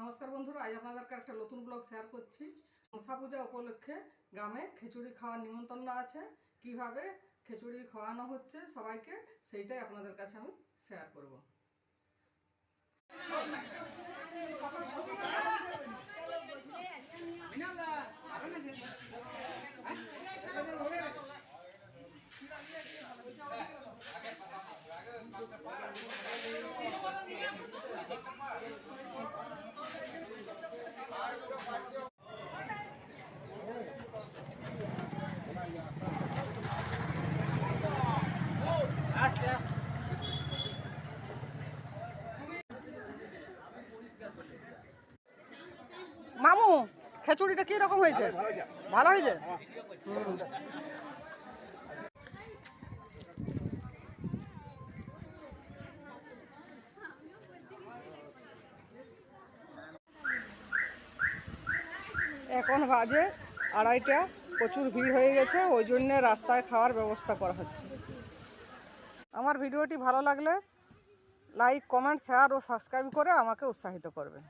নমস্কার বন্ধুরা, আজ আপনাদেরকে একটা নতুন ব্লগ শেয়ার করছি। মশা পূজা উপলক্ষে গ্রামে খিচুড়ি খাওয়ার নিমন্ত্রণ আছে। কীভাবে খিচুড়ি খাওয়ানো হচ্ছে সবাইকে, সেইটাই আপনাদের কাছে আমি শেয়ার করব। খিচুড়িটা রকম হয়েছে? ভালো হয়েছে? এখন বাজে আড়াইটা, প্রচুর ভিড় হয়ে গেছে, ওই জন্য রাস্তায় খাওয়ার ব্যবস্থা করা হচ্ছে। আমার ভিডিওটি ভালো লাগলে লাইক, কমেন্ট শেয়ার ও সাবস্ক্রাইব করে আমাকে উৎসাহিত করবেন।